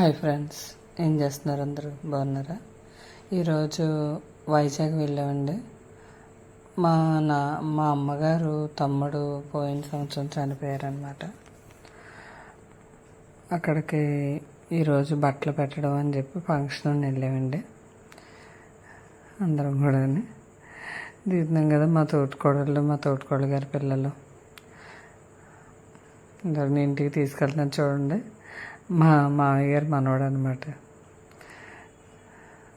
Hi friends ఏం చేస్తున్నారు అందరూ? బాగున్నారా? ఈరోజు వైజాగ్ వెళ్ళామండి. మా నా మా అమ్మగారు తమ్ముడు పోయిన సంవత్సరం చనిపోయారనమాట అక్కడికి ఈరోజు బట్టలు పెట్టడం అని చెప్పి ఫంక్షన్ వెళ్ళామండి. అందరం కూడా దిగుతున్నాం కదా మా తోటికోడళ్ళు మా తోటికోడలు గారి పిల్లలు. అందరిని ఇంటికి తీసుకెళ్తున్నాను చూడండి. మా మామయ్య గారు మనవడు అనమాట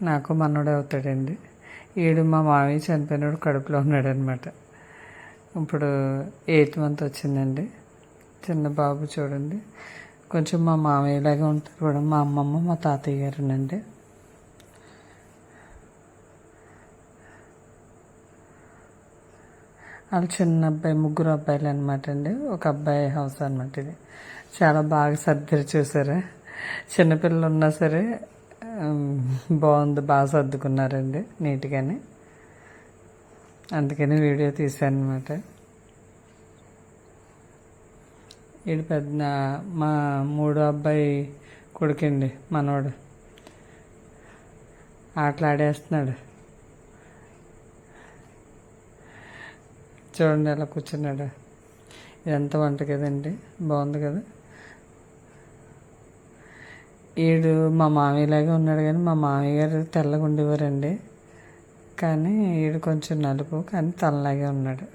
నాకు మనవడే అవుతాడండి. ఈడు మా మామయ్య చనిపోయినాడు కడుపులో ఉన్నాడనమాట ఇప్పుడు ఎయిత్ మంత్ వచ్చిందండి. చిన్న బాబు చూడండి. కొంచెం మా మామయ్యలాగా ఉంటారు కూడా. మా అమ్మమ్మ మా తాతయ్య గారునండి వాళ్ళు చిన్న అబ్బాయి ముగ్గురు అబ్బాయిలు అనమాట అండి. ఒక అబ్బాయి హౌస్ అనమాట ఇది. చాలా బాగా సర్దిరి చూసారా? చిన్నపిల్లలు ఉన్నా సరే బాగుంది బాగా సర్దుకున్నారండి నీట్గానే. అందుకని వీడియో తీశాను అనమాట ఈడు పెద్ద మా మూడో అబ్బాయి కొడుకండి మనవాడు ఆటలాడేస్తున్నాడు. చూడండి ఎలా కూర్చున్నాడు. ఇదంతా వంట కదండి? బాగుంది కదా? వీడు మా మామయ్యలాగే ఉన్నాడు కానీ మా మామయ్య గారు తెల్లగా ఉండేవారండి. కానీ వీడు కొంచెం నలుపు కానీ తనలాగే ఉన్నాడు.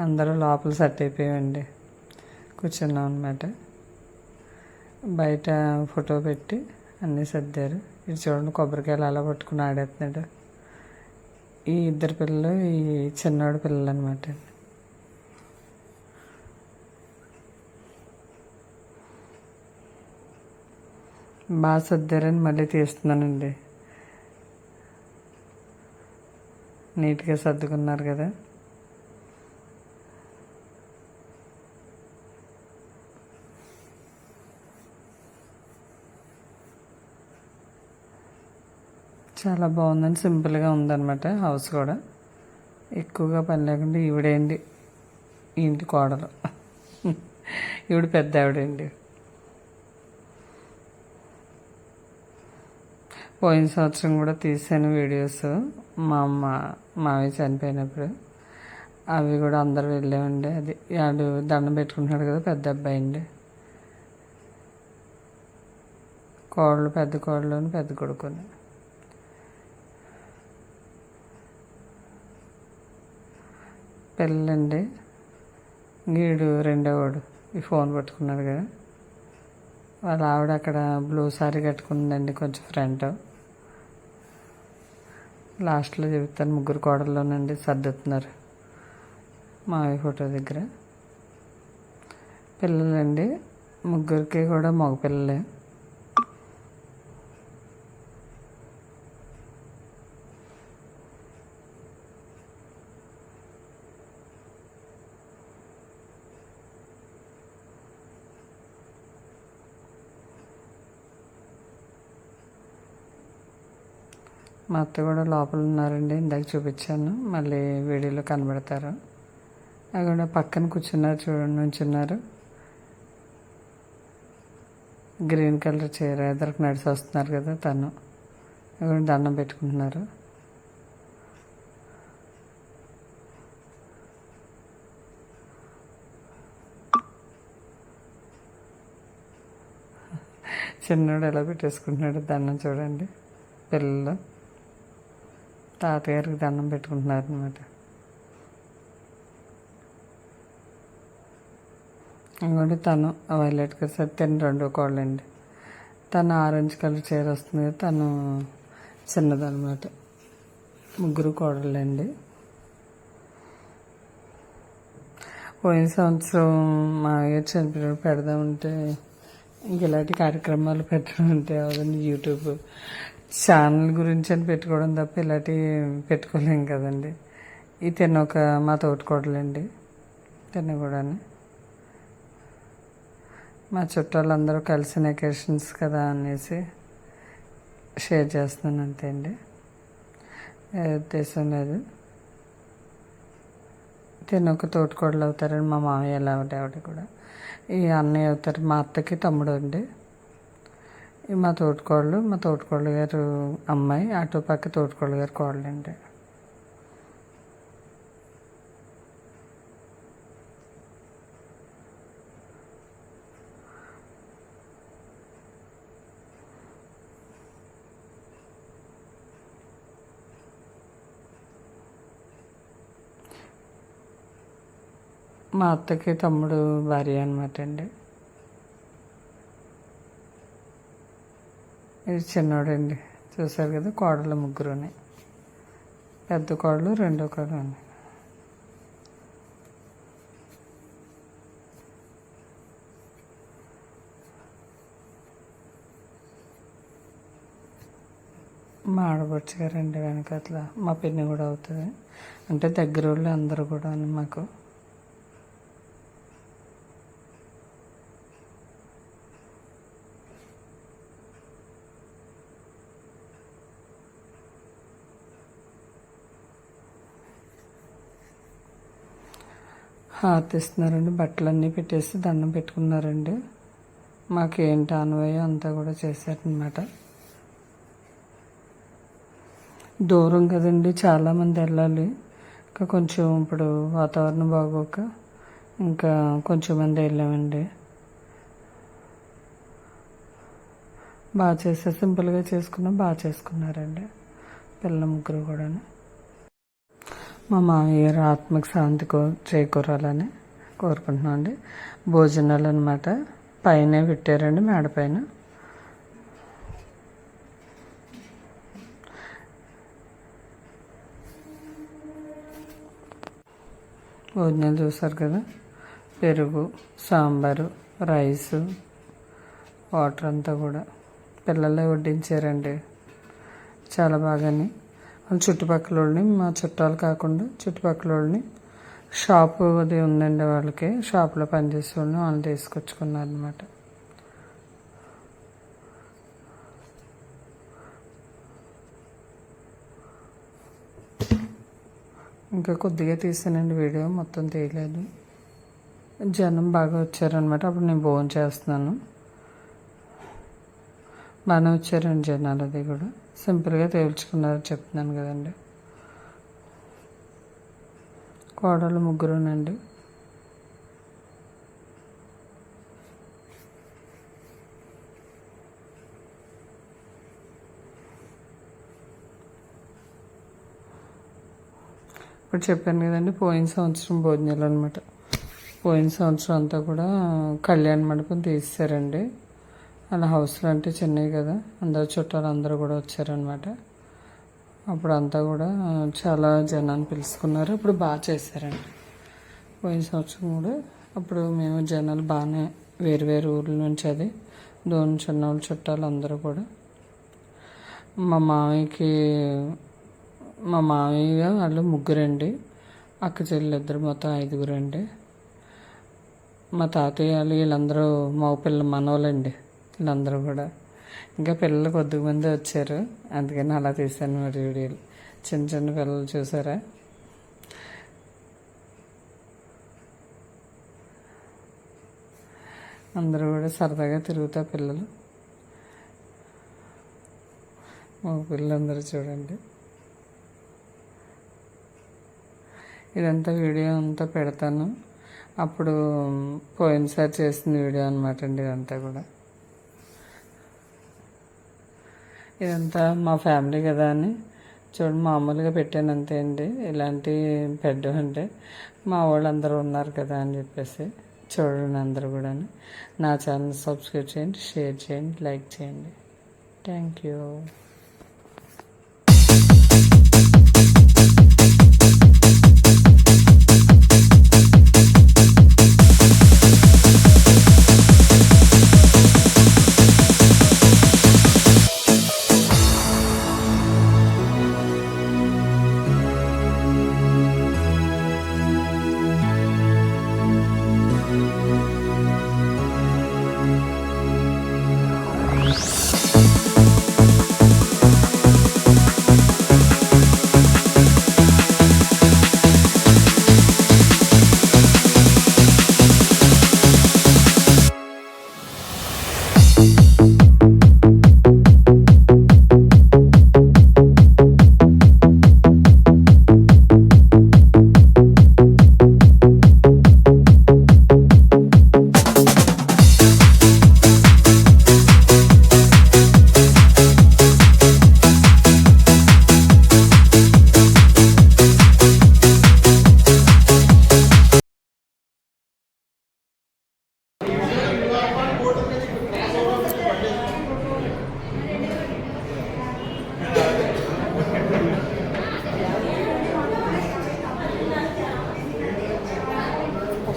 అందరూ లోపల సెట్ అయిపోయామండి. కూర్చున్నాం అనమాట బయట ఫోటో పెట్టి అన్నీ సర్దారు. ఇది చూడండి కొబ్బరికాయలు అలా పట్టుకుని ఆడేస్తున్నాడు. ఈ ఇద్దరు పిల్లలు ఈ చిన్నవాడు పిల్లలు అనమాట బాగా సర్దారని మళ్ళీ తీస్తున్నానండి. నీట్గా సర్దుకున్నారు కదా. చాలా బాగుందని సింపుల్గా ఉందన్నమాట హౌస్ కూడా. ఎక్కువగా పని లేకుండా ఈవిడేంటి ఇంటి కోడలు. ఈవిడ పెద్ద ఆవిడండి పోయిన సంవత్సరం కూడా తీసాను వీడియోస్. మా అమ్మ మావి చనిపోయినప్పుడు. అవి కూడా అందరు వెళ్ళామండి. అది వాడు దండం పెట్టుకుంటున్నాడు కదా పెద్ద అబ్బాయి అండి. కోళ్ళు పెద్ద కోళ్ళు పెద్ద కొడుకుని పిల్లండి గీడు రెండోవాడు ఈ ఫోన్ పట్టుకున్నాడు కదా. వాళ్ళ ఆవిడ అక్కడ బ్లూ సారీ కట్టుకుందండి కొంచెం ఫ్రంట్. లాస్ట్లో చెబుతాను ముగ్గురు కోడల్లోనండి సర్దుతున్నారు. మావి ఫోటో దగ్గర. పిల్లలండి ముగ్గురికి కూడా మగ మా అత్త కూడా లోపల ఉన్నారండి ఇందాక చూపించాను. మళ్ళీ వీడియోలో కనబడతారు. అక్కడ కూడా పక్కన కూర్చున్నారు చూడండి నుంచున్నారు. గ్రీన్ కలర్ చీర ఇద్దరికి నడిచి వస్తున్నారు కదా తను. అది దండం పెట్టుకుంటున్నారు. చిన్నోడు ఎలా పెట్టేసుకుంటున్నాడు దండం చూడండి. పిల్లలు. తాతగారికి దండం పెట్టుకుంటున్నారు అనమాట ఇంకోటి తను వైలెట్ కలర్ సార్ తిన రెండో కోళ్ళండి. తను ఆరెంజ్ కలర్ చీర వస్తుంది తను చిన్నదనమాట ముగ్గురు కోడళ్ళండి. పోయిన సంవత్సరం మా అయ్య చనిపోయినప్పుడు పెడదామంటే ఇంక ఇలాంటి కార్యక్రమాలు పెట్టడం అంటే అవన్నీ యూట్యూబ్ ఛానల్ గురించి అని పెట్టుకోవడం తప్ప ఇలాంటివి పెట్టుకోలేం కదండి. ఈ తిన్న ఒక మా తోటికోడలండి. తిన్న కూడా మా చుట్టాలందరూ కలిసిన ఎకేషన్స్ కదా అనేసి షేర్ చేస్తున్నాను అంతే అండి. ఉద్దేశం లేదు. తను ఒక తోటికోడలు అవుతారని మా మామయ్య ఎలా ఆవిడ ఆవిడ కూడా. ఈ అన్నయ్య అవుతారు మా అత్తకి తమ్ముడు అండి. మా తోటికోళ్ళు మా తోటికోళ్ళు గారు అమ్మాయి అటు పక్క తోటికోళ్ళు గారు కోళ్ళండి మా అత్తకి తమ్ముడు భార్య అనమాట అండి. ఇది చిన్నోడండి. చూసారు కదా కోడలు ముగ్గురుని. పెద్ద కోడలు రెండో కోడలు అండి. మా ఆడపడుచు గారండి వెనకట్ల మా పిన్ని కూడా అవుతుంది. అంటే దగ్గర వాళ్ళు అందరూ కూడా మాకు. హాతిస్తున్నారండి. బట్టలన్నీ పెట్టేసి దండం పెట్టుకున్నారండి. మాకేంటి అనువయం అంతా కూడా చేశారనమాట దూరం కదండి చాలామంది వెళ్ళాలి. ఇంకా కొంచెం ఇప్పుడు వాతావరణం బాగోక ఇంకా కొంచెం మంది వెళ్ళామండి. బాగా చేసే సింపుల్గా చేసుకున్నాం బాగా చేసుకున్నారండి. పిల్ల ముగ్గురు కూడా మా మామయ్య గారు ఆత్మకు శాంతి కో చేకూరాలని కోరుకుంటున్నాం అండి. భోజనాలు అనమాట పైన పెట్టారండి మేడ పైన. భోజనాలు చూసారు కదా? పెరుగు సాంబారు రైసు వాటర్ అంతా కూడా. పిల్లలే వడ్డించారండి. చాలా బాగానే. చుట్టుపక్కల వాళ్ళని మా చుట్టాలు కాకుండా చుట్టుపక్కల వాళ్ళని షాపు అది ఉందండి వాళ్ళకి. షాప్లో పనిచేసే వాళ్ళని వాళ్ళు తీసుకొచ్చుకున్నారు అనమాట ఇంకా కొద్దిగా తీసానండి వీడియో మొత్తం తీయలేదు. జనం బాగా వచ్చారనమాట అప్పుడు నేను భోజనం చేస్తున్నాను. బాగానే వచ్చారండి జనాలు అది కూడా. సింపుల్గా తేల్చుకున్నారు చెప్తున్నాను కదండి. కోడలు ముగ్గురునండి. ఇప్పుడు చెప్పాను కదండి పోయిన సంవత్సరం భోజనాలు అనమాట పోయిన సంవత్సరం అంతా కూడా కళ్యాణ మండపం తీసారండి అలా హౌస్లో అంటే చిన్నవి కదా. అందరు చుట్టాలు అందరూ కూడా వచ్చారనమాట అప్పుడు అంతా కూడా చాలా జనాన్ని పిలుచుకున్నారు. ఇప్పుడు బాగా చేశారండి. పోయిన సంవత్సరం కూడా అప్పుడు మేము జనాలు బాగానే వేరు వేరు ఊర్ల నుంచి అది దూరం చిన్న వాళ్ళు చుట్టాలు అందరూ కూడా. మా మామయ్యకి మా మామయ్య వాళ్ళు ముగ్గురండి. అక్క చెల్లెలు ఇద్దరు మొత్తం ఐదుగురండి. మా తాతయ్య వాళ్ళు వీళ్ళందరూ మా పిల్ల మనవలండి. వీళ్ళందరూ కూడా. ఇంకా పిల్లలు కొద్ది మంది వచ్చారు. అందుకని అలా తీశాను మరి వీడియోలు. చిన్న చిన్న పిల్లలు చూసారా? అందరూ కూడా సరదాగా తిరుగుతా పిల్లలు. మా పిల్లలందరూ చూడండి. ఇదంతా వీడియో అంతా పెడతాను. అప్పుడు పోయినసారి చేసిన వీడియో అనమాట అండి ఇదంతా కూడా. ఇదంతా మా ఫ్యామిలీ కదా అని. చూడండి మామూలుగా పెట్టాను అంతే అండి. ఇలాంటి పెద్ద అంటే మా వాళ్ళు అందరూ ఉన్నారు కదా అని చెప్పేసి చూడండి అందరూ కూడా నా ఛానల్ సబ్స్క్రైబ్ చేయండి షేర్ చేయండి లైక్ చేయండి. థ్యాంక్ యూ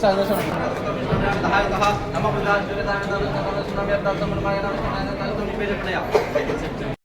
सुना समय